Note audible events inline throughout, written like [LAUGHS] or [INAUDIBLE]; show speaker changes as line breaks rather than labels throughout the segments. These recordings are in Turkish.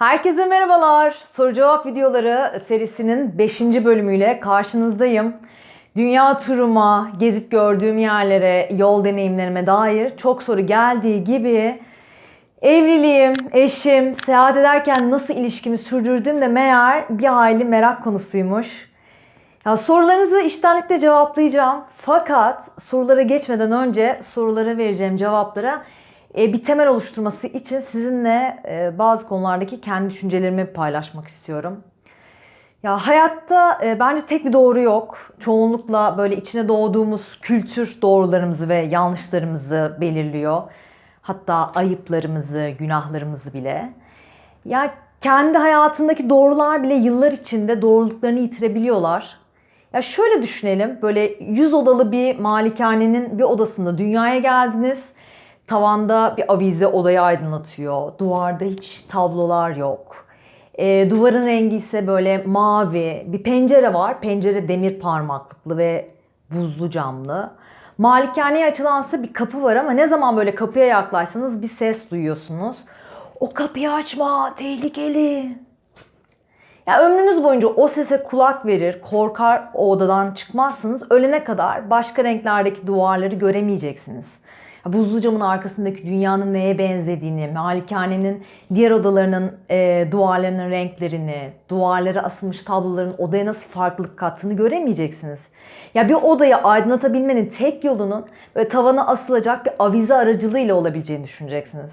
Herkese merhabalar. Soru cevap videoları serisinin 5. bölümüyle karşınızdayım. Dünya turuma, gezip gördüğüm yerlere, yol deneyimlerime dair çok soru geldiği gibi evliliğim, eşim, seyahat ederken nasıl ilişkimi sürdürdüğüm de meğer bir hayli merak konusuymuş. Ya sorularınızı iştenlikle cevaplayacağım. Fakat sorulara geçmeden önce sorulara vereceğim cevaplara bir temel oluşturması için sizinle e, bazı konulardaki kendi düşüncelerimi paylaşmak istiyorum. Ya hayatta e, bence tek bir doğru yok. Çoğunlukla böyle içine doğduğumuz kültür doğrularımızı ve yanlışlarımızı belirliyor. Hatta ayıplarımızı, günahlarımızı bile. Ya kendi hayatındaki doğrular bile yıllar içinde doğruluklarını yitirebiliyorlar. Ya şöyle düşünelim. Böyle 100 odalı bir malikanenin bir odasında dünyaya geldiniz. Tavanda bir avize odayı aydınlatıyor. Duvarda hiç tablolar yok. E, duvarın rengi ise böyle mavi. Bir pencere var. Pencere demir parmaklıklı ve buzlu camlı. Malikaneye açılansa bir kapı var ama ne zaman böyle kapıya yaklaşsanız bir ses duyuyorsunuz. O kapıyı açma, tehlikeli. Ya ömrünüz boyunca o sese kulak verir, korkar o odadan çıkmazsınız. Ölene kadar başka renklerdeki duvarları göremeyeceksiniz. Buzlu camın arkasındaki dünyanın neye benzediğini, malikanenin diğer odalarının e, duvarlarının renklerini, duvarlara asılmış tabloların odaya nasıl farklılık kattığını göremeyeceksiniz. Ya bir odayı aydınlatabilmenin tek yolunun böyle tavana asılacak bir avize aracılığıyla olabileceğini düşüneceksiniz.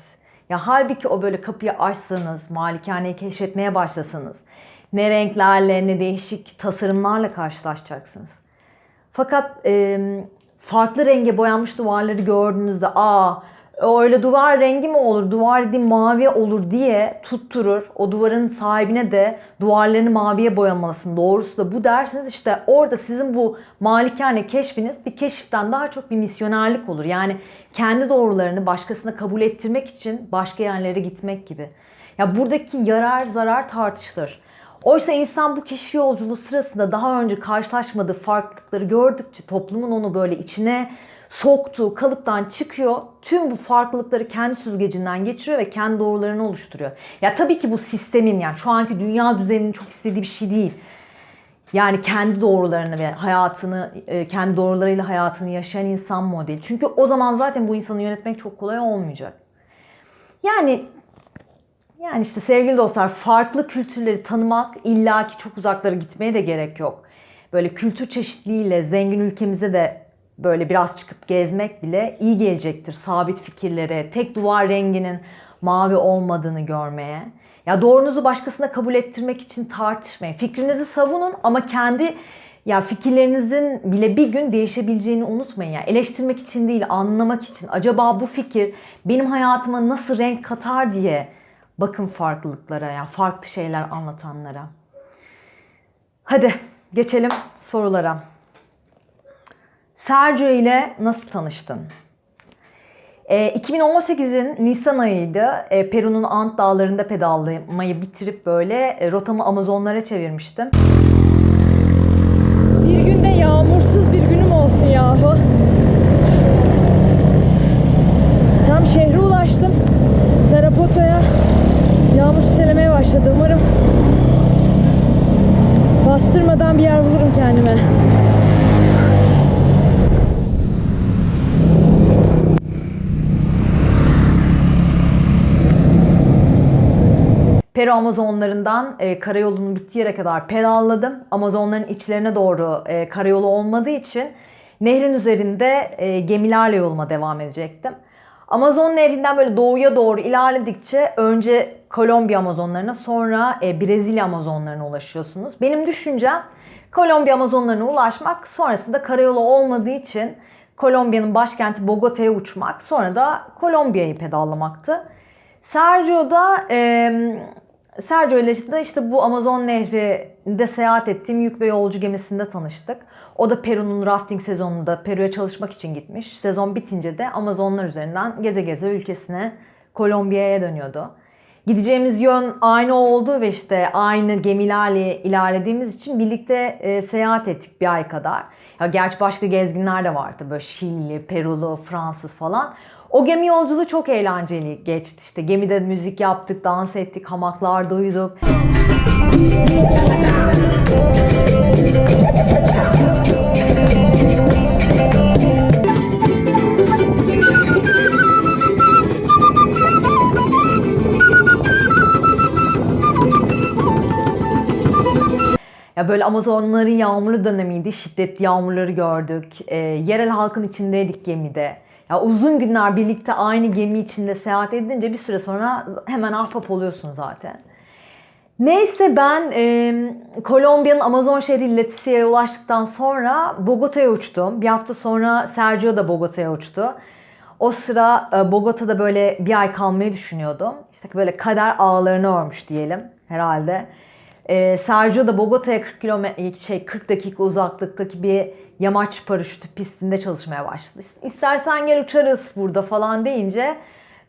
Ya halbuki o böyle kapıyı açsanız, malikaneyi keşfetmeye başlasanız, ne renklerle ne değişik tasarımlarla karşılaşacaksınız. Fakat e, farklı renge boyanmış duvarları gördüğünüzde aa öyle duvar rengi mi olur, duvar dediğim mavi olur diye tutturur. O duvarın sahibine de duvarlarını maviye boyamalısın. Doğrusu da bu dersiniz işte orada sizin bu malikane keşfiniz bir keşiften daha çok bir misyonerlik olur. Yani kendi doğrularını başkasına kabul ettirmek için başka yerlere gitmek gibi. Ya buradaki yarar zarar tartışılır. Oysa insan bu keşif yolculuğu sırasında daha önce karşılaşmadığı farklılıkları gördükçe toplumun onu böyle içine soktuğu kalıptan çıkıyor. Tüm bu farklılıkları kendi süzgecinden geçiriyor ve kendi doğrularını oluşturuyor. Ya tabii ki bu sistemin yani şu anki dünya düzeninin çok istediği bir şey değil. Yani kendi doğrularını ve hayatını, e, kendi doğrularıyla hayatını yaşayan insan modeli. Çünkü o zaman zaten bu insanı yönetmek çok kolay olmayacak. Yani yani işte sevgili dostlar farklı kültürleri tanımak illaki çok uzaklara gitmeye de gerek yok. Böyle kültür çeşitliliğiyle zengin ülkemize de böyle biraz çıkıp gezmek bile iyi gelecektir. Sabit fikirlere, tek duvar renginin mavi olmadığını görmeye. Ya doğrunuzu başkasına kabul ettirmek için tartışmayın. Fikrinizi savunun ama kendi ya fikirlerinizin bile bir gün değişebileceğini unutmayın. Yani eleştirmek için değil, anlamak için. Acaba bu fikir benim hayatıma nasıl renk katar diye bakın farklılıklara ya farklı şeyler anlatanlara. Hadi geçelim sorulara. Sergio ile nasıl tanıştın? E, 2018'in Nisan ayıydı. E, Peru'nun Ant dağlarında pedallamayı bitirip böyle e, rotamı Amazonlara çevirmiştim.
Bir günde yağmursuz bir günüm olsun yahu. Başladı. Umarım bastırmadan bir yer bulurum kendime.
Peru Amazonlarından e, karayolunun bittiği yere kadar pedalladım. Amazonların içlerine doğru e, karayolu olmadığı için nehrin üzerinde e, gemilerle yoluma devam edecektim. Amazon nehrinden böyle doğuya doğru ilerledikçe önce Kolombiya Amazonlarına sonra e, Brezilya Amazonlarına ulaşıyorsunuz. Benim düşüncem Kolombiya Amazonlarına ulaşmak sonrasında karayolu olmadığı için Kolombiya'nın başkenti Bogota'ya uçmak sonra da Kolombiya'yı pedallamaktı. Sergio'da e, Sergio ile işte bu Amazon Nehri'nde seyahat ettiğim yük ve yolcu gemisinde tanıştık. O da Peru'nun rafting sezonunda Peru'ya çalışmak için gitmiş. Sezon bitince de Amazonlar üzerinden geze geze ülkesine Kolombiya'ya dönüyordu. Gideceğimiz yön aynı oldu ve işte aynı gemilerle ilerlediğimiz için birlikte e, seyahat ettik bir ay kadar. Ya gerçi başka gezginler de vardı böyle Şili, Perulu, Fransız falan. O gemi yolculuğu çok eğlenceli geçti. İşte gemide müzik yaptık, dans ettik, hamaklarda uyuduk. Ya böyle Amazonların yağmurlu dönemiydi. Şiddetli yağmurları gördük. Ee, yerel halkın içindeydik gemide. Ya uzun günler birlikte aynı gemi içinde seyahat edince bir süre sonra hemen ahbap oluyorsun zaten. Neyse ben e, Kolombiya'nın Amazon şehri Leticia'ya ulaştıktan sonra Bogota'ya uçtum. Bir hafta sonra Sergio da Bogota'ya uçtu. O sıra e, Bogota'da böyle bir ay kalmayı düşünüyordum. İşte böyle kader ağlarını örmüş diyelim herhalde. E, Sergio da Bogota'ya 40 kilometre şey 40 dakika uzaklıktaki bir yamaç paraşütü pistinde çalışmaya başladı. İstersen gel uçarız burada falan deyince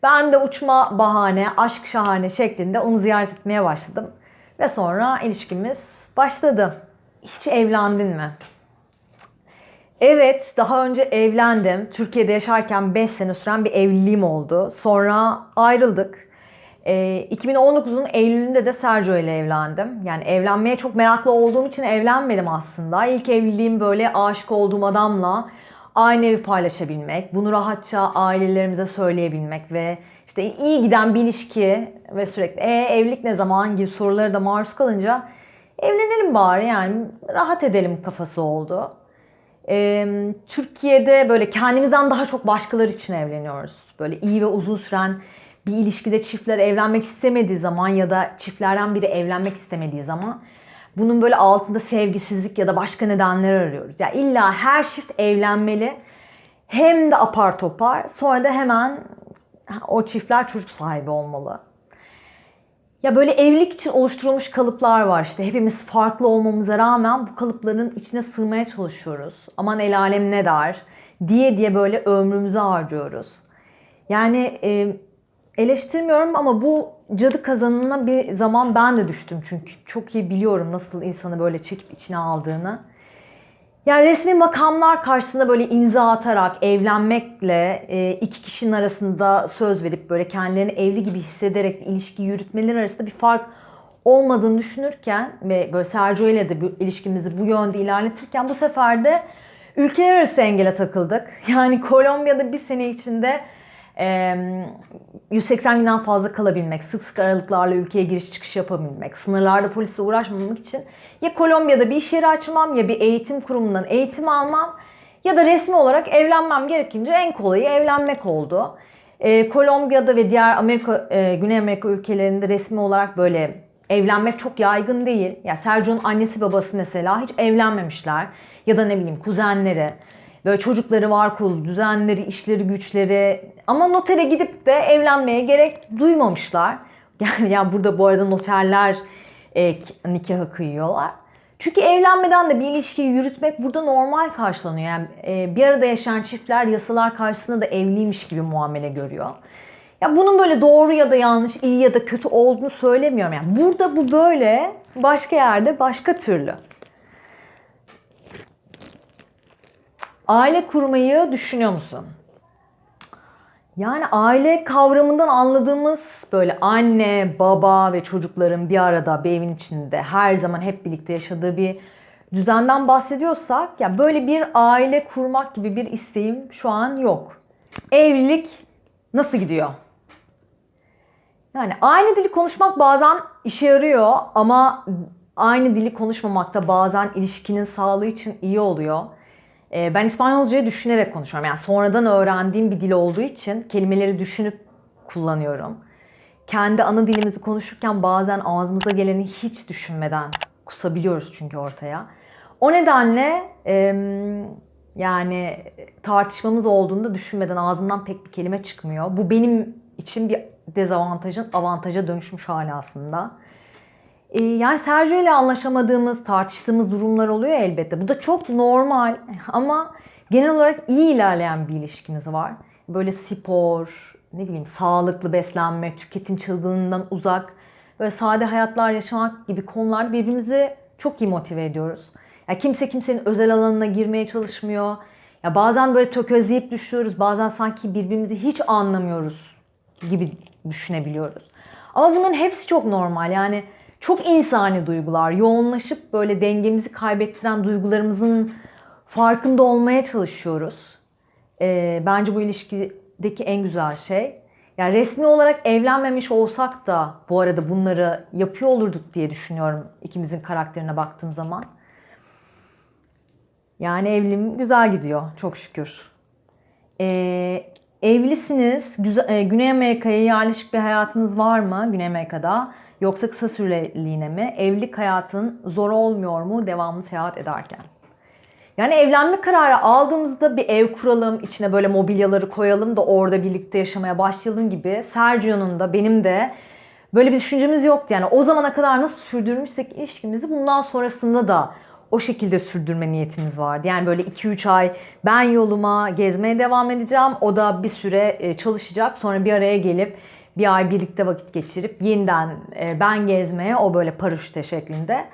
ben de uçma bahane, aşk şahane şeklinde onu ziyaret etmeye başladım. Ve sonra ilişkimiz başladı. Hiç evlendin mi? Evet, daha önce evlendim. Türkiye'de yaşarken 5 sene süren bir evliliğim oldu. Sonra ayrıldık. Ee, 2019'un Eylül'ünde de Sergio ile evlendim. Yani evlenmeye çok meraklı olduğum için evlenmedim aslında. İlk evliliğim böyle aşık olduğum adamla aynı evi paylaşabilmek, bunu rahatça ailelerimize söyleyebilmek ve işte iyi giden bir ilişki ve sürekli e, evlilik ne zaman gibi soruları da maruz kalınca evlenelim bari yani rahat edelim kafası oldu. Ee, Türkiye'de böyle kendimizden daha çok başkaları için evleniyoruz. Böyle iyi ve uzun süren bir ilişkide çiftler evlenmek istemediği zaman ya da çiftlerden biri evlenmek istemediği zaman bunun böyle altında sevgisizlik ya da başka nedenler arıyoruz. Ya yani illa her çift evlenmeli. Hem de apar topar sonra da hemen o çiftler çocuk sahibi olmalı. Ya böyle evlilik için oluşturulmuş kalıplar var işte. Hepimiz farklı olmamıza rağmen bu kalıpların içine sığmaya çalışıyoruz. Aman el alem ne der diye diye böyle ömrümüzü harcıyoruz. Yani e, eleştirmiyorum ama bu cadı kazanına bir zaman ben de düştüm çünkü çok iyi biliyorum nasıl insanı böyle çekip içine aldığını. Yani resmi makamlar karşısında böyle imza atarak evlenmekle e, iki kişinin arasında söz verip böyle kendilerini evli gibi hissederek ilişki yürütmeleri arasında bir fark olmadığını düşünürken ve böyle Sergio ile de bu ilişkimizi bu yönde ilerletirken bu sefer de ülkeler arası engele takıldık. [LAUGHS] Yani Kolombiya'da bir sene içinde 180 günden fazla kalabilmek, sık sık aralıklarla ülkeye giriş çıkış yapabilmek, sınırlarda polisle uğraşmamak için ya Kolombiya'da bir iş yeri açmam ya bir eğitim kurumundan eğitim almam ya da resmi olarak evlenmem gerekince en kolayı evlenmek oldu. Ee, Kolombiya'da ve diğer Amerika, e, Güney Amerika ülkelerinde resmi olarak böyle evlenmek çok yaygın değil. Ya Sergio'nun annesi babası mesela hiç evlenmemişler ya da ne bileyim kuzenleri. Böyle çocukları var kurulu, düzenleri, işleri, güçleri. Ama notere gidip de evlenmeye gerek duymamışlar. [LAUGHS] Yani, yani burada bu arada noterler e, nikahı kıyıyorlar. Çünkü evlenmeden de bir ilişkiyi yürütmek burada normal karşılanıyor. Yani e, bir arada yaşayan çiftler yasalar karşısında da evliymiş gibi muamele görüyor. Ya bunun böyle doğru ya da yanlış, iyi ya da kötü olduğunu söylemiyorum. Yani burada bu böyle, başka yerde başka türlü. Aile kurmayı düşünüyor musun? Yani aile kavramından anladığımız böyle anne, baba ve çocukların bir arada bir evin içinde her zaman hep birlikte yaşadığı bir düzenden bahsediyorsak ya böyle bir aile kurmak gibi bir isteğim şu an yok. Evlilik nasıl gidiyor? Yani aynı dili konuşmak bazen işe yarıyor ama aynı dili konuşmamak da bazen ilişkinin sağlığı için iyi oluyor. Ee, ben İspanyolcayı düşünerek konuşuyorum. Yani sonradan öğrendiğim bir dil olduğu için kelimeleri düşünüp kullanıyorum. Kendi ana dilimizi konuşurken bazen ağzımıza geleni hiç düşünmeden kusabiliyoruz çünkü ortaya. O nedenle yani tartışmamız olduğunda düşünmeden ağzımdan pek bir kelime çıkmıyor. Bu benim için bir dezavantajın avantaja dönüşmüş hali aslında. Ee, yani Sergio ile anlaşamadığımız, tartıştığımız durumlar oluyor elbette. Bu da çok normal [LAUGHS] ama genel olarak iyi ilerleyen bir ilişkimiz var. Böyle spor, ne bileyim sağlıklı beslenme, tüketim çılgınlığından uzak, böyle sade hayatlar yaşamak gibi konular birbirimizi çok iyi motive ediyoruz. Yani kimse kimsenin özel alanına girmeye çalışmıyor. Ya bazen böyle tökezleyip düşüyoruz. Bazen sanki birbirimizi hiç anlamıyoruz gibi düşünebiliyoruz. Ama bunların hepsi çok normal. Yani çok insani duygular. Yoğunlaşıp böyle dengemizi kaybettiren duygularımızın farkında olmaya çalışıyoruz. Ee, bence bu ilişkideki en güzel şey. Yani resmi olarak evlenmemiş olsak da bu arada bunları yapıyor olurduk diye düşünüyorum ikimizin karakterine baktığım zaman. Yani evliliğim güzel gidiyor çok şükür. Ee, evlisiniz. Güzel, e, Güney Amerika'ya yerleşik bir hayatınız var mı Güney Amerika'da? Yoksa kısa süreliğine mi? Evlilik hayatın zor olmuyor mu devamlı seyahat ederken? Yani evlenme kararı aldığımızda bir ev kuralım, içine böyle mobilyaları koyalım da orada birlikte yaşamaya başlayalım gibi. Sergio'nun da benim de böyle bir düşüncemiz yoktu. Yani o zamana kadar nasıl sürdürmüşsek ilişkimizi bundan sonrasında da o şekilde sürdürme niyetimiz vardı. Yani böyle 2-3 ay ben yoluma gezmeye devam edeceğim. O da bir süre e, çalışacak. Sonra bir araya gelip bir ay birlikte vakit geçirip yeniden e, ben gezmeye o böyle paraşüte şeklinde.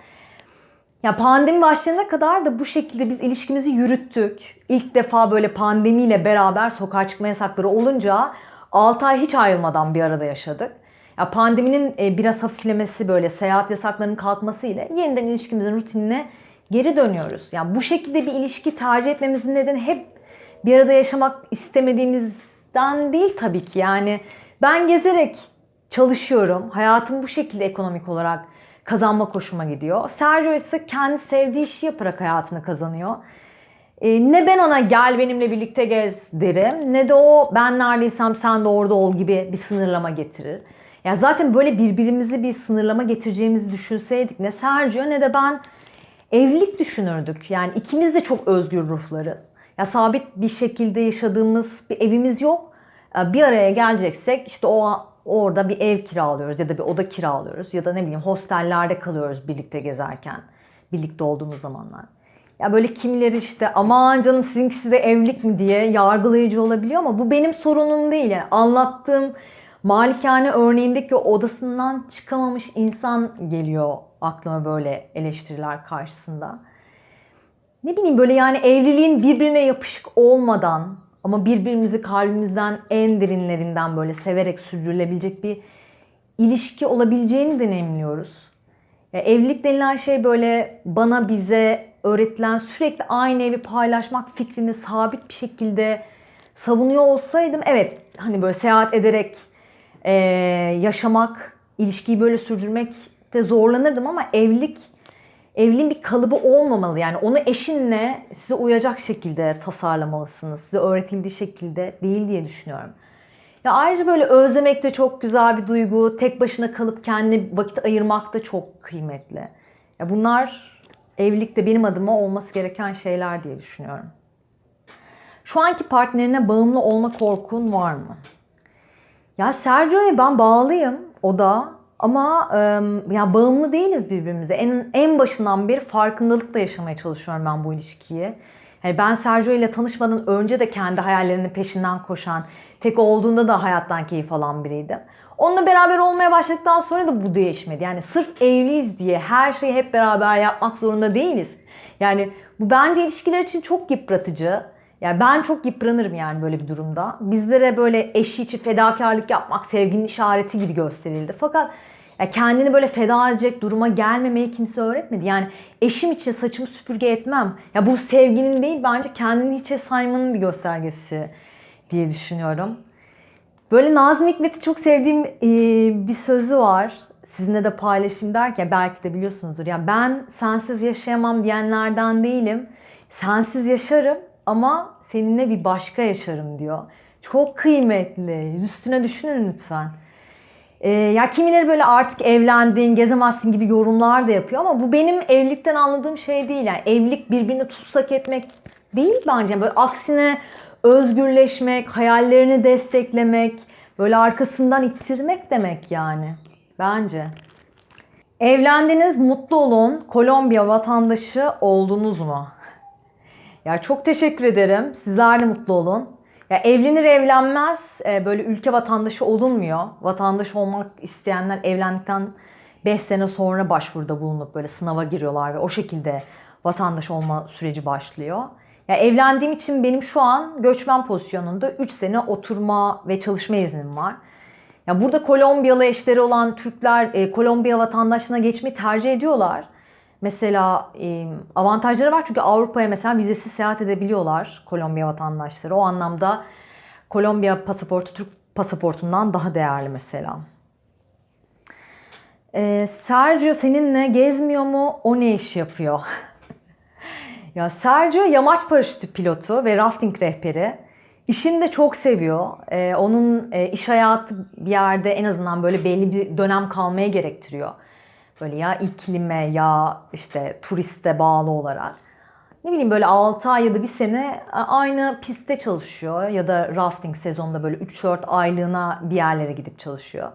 Ya pandemi başlayana kadar da bu şekilde biz ilişkimizi yürüttük. İlk defa böyle pandemiyle beraber sokağa çıkma yasakları olunca 6 ay hiç ayrılmadan bir arada yaşadık. Ya pandeminin e, biraz hafiflemesi böyle seyahat yasaklarının kalkması ile yeniden ilişkimizin rutinine geri dönüyoruz. Yani bu şekilde bir ilişki tercih etmemizin nedeni hep bir arada yaşamak istemediğimizden değil tabii ki. Yani ben gezerek çalışıyorum. Hayatım bu şekilde ekonomik olarak kazanma hoşuma gidiyor. Sergio ise kendi sevdiği işi yaparak hayatını kazanıyor. E, ne ben ona gel benimle birlikte gez derim ne de o ben neredeysem sen de orada ol gibi bir sınırlama getirir. Ya zaten böyle birbirimizi bir sınırlama getireceğimizi düşünseydik ne Sergio ne de ben evlilik düşünürdük. Yani ikimiz de çok özgür ruhlarız. Ya sabit bir şekilde yaşadığımız bir evimiz yok. Ya Bir araya geleceksek işte o orada bir ev kiralıyoruz ya da bir oda kiralıyoruz ya da ne bileyim hostellerde kalıyoruz birlikte gezerken. Birlikte olduğumuz zamanlar. Ya böyle kimileri işte aman canım sizinkisi de evlilik mi diye yargılayıcı olabiliyor ama bu benim sorunum değil. Yani anlattığım malikane örneğindeki odasından çıkamamış insan geliyor aklıma böyle eleştiriler karşısında. Ne bileyim böyle yani evliliğin birbirine yapışık olmadan ama birbirimizi kalbimizden en derinlerinden böyle severek sürdürülebilecek bir ilişki olabileceğini deneyimliyoruz. Ya evlilik denilen şey böyle bana bize öğretilen sürekli aynı evi paylaşmak fikrini sabit bir şekilde savunuyor olsaydım evet hani böyle seyahat ederek eee, yaşamak, ilişkiyi böyle sürdürmek de zorlanırdım ama evlilik evliliğin bir kalıbı olmamalı. Yani onu eşinle size uyacak şekilde tasarlamalısınız. Size öğretildiği şekilde değil diye düşünüyorum. Ya ayrıca böyle özlemek de çok güzel bir duygu. Tek başına kalıp kendi vakit ayırmak da çok kıymetli. Ya bunlar evlilikte benim adıma olması gereken şeyler diye düşünüyorum. Şu anki partnerine bağımlı olma korkun var mı? Ya Sergio'ya ben bağlıyım. O da ama e, ya bağımlı değiliz birbirimize. En en başından beri farkındalıkla yaşamaya çalışıyorum ben bu ilişkiyi. Yani ben Sergio ile tanışmadan önce de kendi hayallerinin peşinden koşan, tek olduğunda da hayattan keyif alan biriydim. Onunla beraber olmaya başladıktan sonra da bu değişmedi. Yani sırf evliyiz diye her şeyi hep beraber yapmak zorunda değiliz. Yani bu bence ilişkiler için çok yıpratıcı. Yani ben çok yıpranırım yani böyle bir durumda. Bizlere böyle eşi için fedakarlık yapmak sevginin işareti gibi gösterildi. Fakat ya kendini böyle feda edecek duruma gelmemeyi kimse öğretmedi. Yani eşim için saçımı süpürge etmem. Ya bu sevginin değil bence kendini hiçe saymanın bir göstergesi diye düşünüyorum. Böyle Nazım Hikmet'i çok sevdiğim e, bir sözü var. Sizinle de paylaşayım derken belki de biliyorsunuzdur. Yani ben sensiz yaşayamam diyenlerden değilim. Sensiz yaşarım ama seninle bir başka yaşarım diyor. Çok kıymetli. Üstüne düşünün lütfen. Ee, ya kimileri böyle artık evlendin, gezemezsin gibi yorumlar da yapıyor ama bu benim evlilikten anladığım şey değil. Yani evlilik birbirini tutsak etmek değil bence. Böyle aksine özgürleşmek, hayallerini desteklemek, böyle arkasından ittirmek demek yani. Bence. Evlendiniz, mutlu olun. Kolombiya vatandaşı oldunuz mu? Ya çok teşekkür ederim. Sizler de mutlu olun. Ya evlenir evlenmez e, böyle ülke vatandaşı olunmuyor. Vatandaş olmak isteyenler evlendikten 5 sene sonra başvuruda bulunup böyle sınava giriyorlar ve o şekilde vatandaş olma süreci başlıyor. Ya evlendiğim için benim şu an göçmen pozisyonunda 3 sene oturma ve çalışma iznim var. Ya burada Kolombiyalı eşleri olan Türkler e, Kolombiya vatandaşlığına geçmeyi tercih ediyorlar. Mesela e, avantajları var çünkü Avrupa'ya mesela vizesiz seyahat edebiliyorlar Kolombiya vatandaşları. O anlamda Kolombiya pasaportu Türk pasaportundan daha değerli mesela. E, Sergio seninle gezmiyor mu? O ne iş yapıyor? [LAUGHS] ya Sergio yamaç paraşütü pilotu ve rafting rehberi. İşini de çok seviyor. Ee, onun e, iş hayatı bir yerde en azından böyle belli bir dönem kalmaya gerektiriyor. Böyle ya iklime ya işte turiste bağlı olarak. Ne bileyim böyle 6 ay ya da bir sene a- aynı pistte çalışıyor. Ya da rafting sezonunda böyle 3-4 aylığına bir yerlere gidip çalışıyor.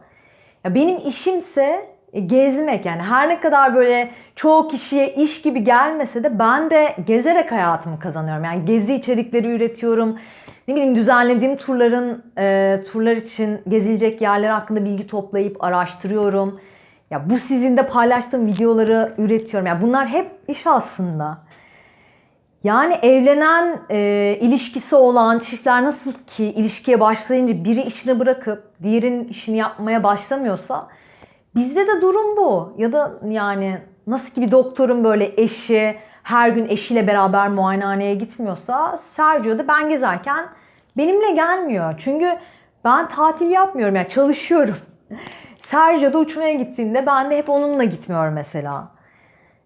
Ya benim işimse e, gezmek yani her ne kadar böyle çoğu kişiye iş gibi gelmese de ben de gezerek hayatımı kazanıyorum. Yani gezi içerikleri üretiyorum. Ne bileyim düzenlediğim turların e, turlar için gezilecek yerler hakkında bilgi toplayıp araştırıyorum. Ya bu sizin de paylaştığım videoları üretiyorum. Yani bunlar hep iş aslında. Yani evlenen, e, ilişkisi olan çiftler nasıl ki ilişkiye başlayınca biri işini bırakıp diğerinin işini yapmaya başlamıyorsa bizde de durum bu. Ya da yani nasıl ki bir doktorun böyle eşi her gün eşiyle beraber muayenehaneye gitmiyorsa Sergio da ben gezerken benimle gelmiyor. Çünkü ben tatil yapmıyorum yani çalışıyorum. Sergio da uçmaya gittiğinde ben de hep onunla gitmiyorum mesela.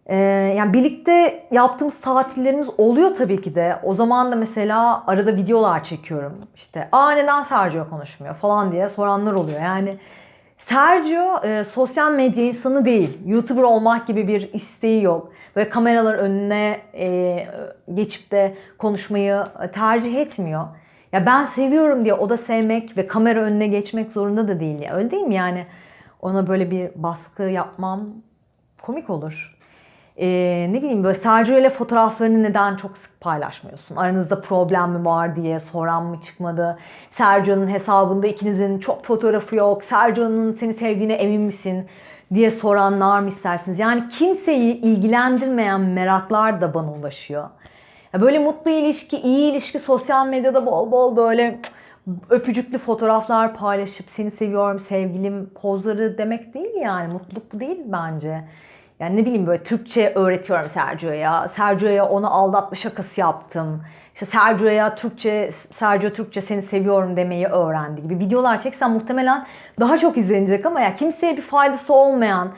Ee, yani birlikte yaptığımız tatillerimiz oluyor tabii ki de. O zaman da mesela arada videolar çekiyorum. İşte aa neden Sergio konuşmuyor falan diye soranlar oluyor. Yani Sergio e, sosyal medya insanı değil. YouTuber olmak gibi bir isteği yok. Ve kameralar önüne e, geçip de konuşmayı tercih etmiyor. Ya ben seviyorum diye o da sevmek ve kamera önüne geçmek zorunda da değil. Öyle değil mi yani? Ona böyle bir baskı yapmam komik olur. Ee, ne bileyim böyle Sergio ile fotoğraflarını neden çok sık paylaşmıyorsun? Aranızda problem mi var diye soran mı çıkmadı? Sergio'nun hesabında ikinizin çok fotoğrafı yok. Sergio'nun seni sevdiğine emin misin? diye soranlar mı istersiniz? Yani kimseyi ilgilendirmeyen meraklar da bana ulaşıyor. Ya böyle mutlu ilişki, iyi ilişki sosyal medyada bol bol böyle öpücüklü fotoğraflar paylaşıp seni seviyorum sevgilim pozları demek değil yani. Mutluluk bu değil bence. Yani ne bileyim böyle Türkçe öğretiyorum Sergio'ya. Sergio'ya onu aldatma şakası yaptım. İşte Sergio'ya Türkçe, Sergio Türkçe seni seviyorum demeyi öğrendi gibi videolar çeksen muhtemelen daha çok izlenecek ama ya kimseye bir faydası olmayan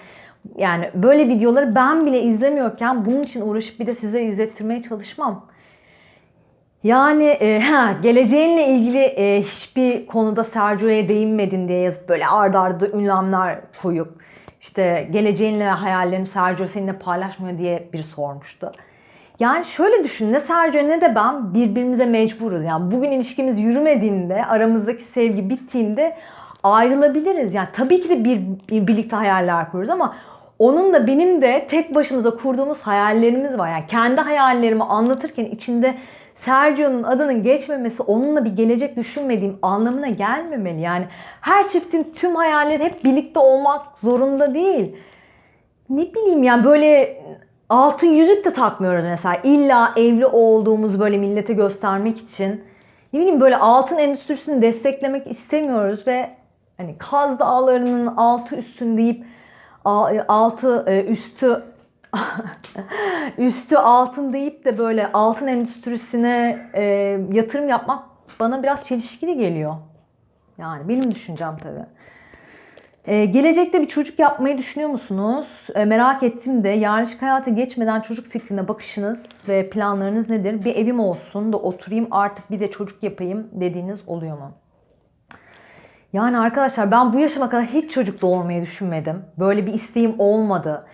yani böyle videoları ben bile izlemiyorken bunun için uğraşıp bir de size izlettirmeye çalışmam. Yani e, ha, geleceğinle ilgili e, hiçbir konuda Sergio'ya değinmedin diye yazıp böyle ardarda arda ünlemler koyup işte geleceğinle hayallerini Sergio seninle paylaşmıyor diye biri sormuştu. Yani şöyle düşün ne Sergio ne de ben birbirimize mecburuz. Yani bugün ilişkimiz yürümediğinde, aramızdaki sevgi bittiğinde ayrılabiliriz. Yani tabii ki de bir, bir birlikte hayaller kuruyoruz ama onun da benim de tek başımıza kurduğumuz hayallerimiz var. Yani kendi hayallerimi anlatırken içinde Sergio'nun adının geçmemesi onunla bir gelecek düşünmediğim anlamına gelmemeli. Yani her çiftin tüm hayalleri hep birlikte olmak zorunda değil. Ne bileyim yani böyle altın yüzük de takmıyoruz mesela. İlla evli olduğumuzu böyle millete göstermek için. Ne bileyim böyle altın endüstrisini desteklemek istemiyoruz ve hani Kaz Dağları'nın altı üstün deyip altı e, üstü [LAUGHS] üstü altın deyip de böyle altın endüstrisine e, yatırım yapmak bana biraz çelişkili geliyor. Yani benim düşüncem tabii. E, gelecekte bir çocuk yapmayı düşünüyor musunuz? E, merak ettim de yerleşik hayata geçmeden çocuk fikrine bakışınız ve planlarınız nedir? Bir evim olsun da oturayım artık bir de çocuk yapayım dediğiniz oluyor mu? Yani arkadaşlar ben bu yaşıma kadar hiç çocuk doğurmayı düşünmedim. Böyle bir isteğim olmadı.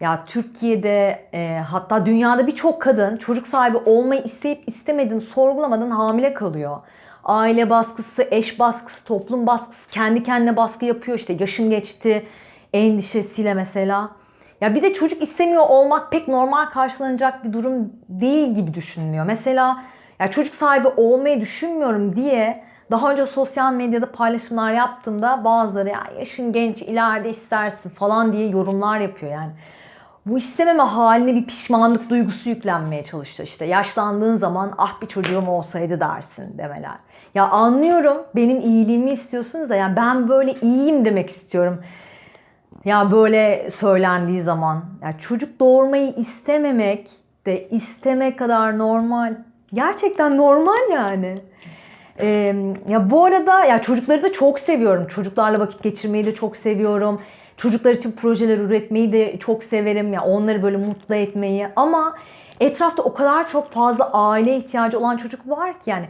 Ya Türkiye'de e, hatta dünyada birçok kadın çocuk sahibi olmayı isteyip istemediğini sorgulamadan hamile kalıyor. Aile baskısı, eş baskısı, toplum baskısı, kendi kendine baskı yapıyor işte yaşım geçti endişesiyle mesela. Ya bir de çocuk istemiyor olmak pek normal karşılanacak bir durum değil gibi düşünülüyor. Mesela ya çocuk sahibi olmayı düşünmüyorum diye daha önce sosyal medyada paylaşımlar yaptığımda bazıları ya yaşın genç ileride istersin falan diye yorumlar yapıyor yani. Bu istememe haline bir pişmanlık duygusu yüklenmeye çalıştı. İşte yaşlandığın zaman ah bir çocuğum olsaydı dersin demeler. Ya anlıyorum benim iyiliğimi istiyorsunuz da yani ben böyle iyiyim demek istiyorum. Ya böyle söylendiği zaman ya çocuk doğurmayı istememek de istemek kadar normal. Gerçekten normal yani. Ee, ya bu arada ya çocukları da çok seviyorum. Çocuklarla vakit geçirmeyi de çok seviyorum. Çocuklar için projeler üretmeyi de çok severim. Ya onları böyle mutlu etmeyi ama etrafta o kadar çok fazla aile ihtiyacı olan çocuk var ki yani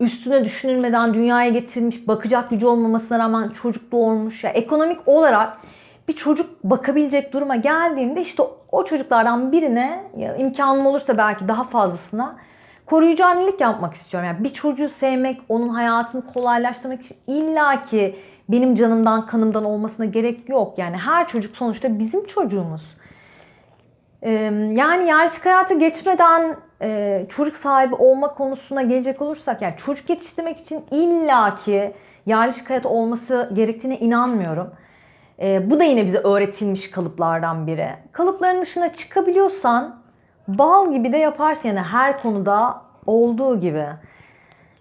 üstüne düşünülmeden dünyaya getirilmiş, bakacak gücü olmamasına rağmen çocuk doğurmuş. Ya ekonomik olarak bir çocuk bakabilecek duruma geldiğinde işte o çocuklardan birine imkanım olursa belki daha fazlasına koruyucu annelik yapmak istiyorum. Yani bir çocuğu sevmek, onun hayatını kolaylaştırmak için illaki benim canımdan, kanımdan olmasına gerek yok. Yani her çocuk sonuçta bizim çocuğumuz. Yani yerleşik hayata geçmeden e, çocuk sahibi olma konusuna gelecek olursak yani çocuk yetiştirmek için illaki yerleşik hayat olması gerektiğine inanmıyorum. Bu da yine bize öğretilmiş kalıplardan biri. Kalıpların dışına çıkabiliyorsan bal gibi de yaparsın yani her konuda olduğu gibi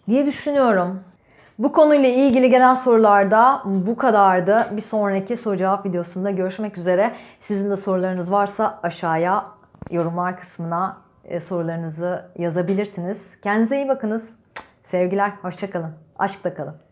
diye düşünüyorum. Bu konuyla ilgili gelen sorularda bu kadardı. Bir sonraki soru cevap videosunda görüşmek üzere. Sizin de sorularınız varsa aşağıya yorumlar kısmına e, sorularınızı yazabilirsiniz. Kendinize iyi bakınız. Sevgiler, hoşçakalın. Aşkla kalın.